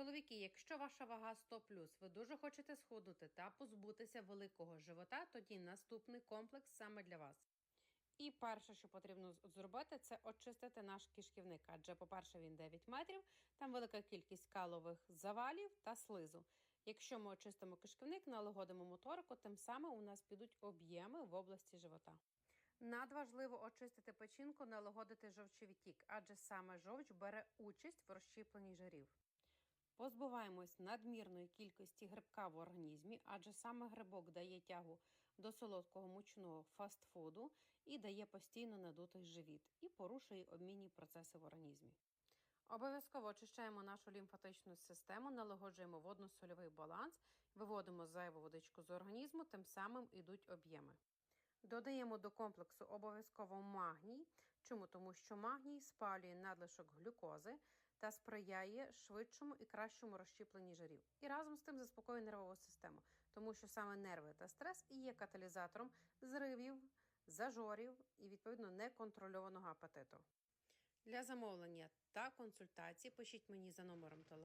Чоловіки, якщо ваша вага 100 ви дуже хочете схуднути та позбутися великого живота, тоді наступний комплекс саме для вас. І перше, що потрібно зробити, це очистити наш кишківник. Адже, по-перше, він 9 метрів, там велика кількість калових завалів та слизу. Якщо ми очистимо кишківник, налагодимо моторику, тим самим у нас підуть об'єми в області живота. Надважливо очистити печінку, налагодити жовчовідтік, адже саме жовч бере участь в розщіпленні жирів. Позбуваємось надмірної кількості грибка в організмі, адже саме грибок дає тягу до солодкого мучного фастфуду і дає постійно надутий живіт і порушує обмінні процеси в організмі. Обов'язково очищаємо нашу лімфатичну систему, налагоджуємо водно-сольовий баланс, виводимо зайву водичку з організму, тим самим ідуть об'єми. Додаємо до комплексу обов'язково магній. Чому? Тому що магній спалює надлишок глюкози та сприяє швидшому і кращому розщіпленні жирів. І разом з тим заспокоює нервову систему, тому що саме нерви та стрес і є каталізатором зривів, зажорів і відповідно неконтрольованого апетиту. Для замовлення та консультації пишіть мені за номером телефону.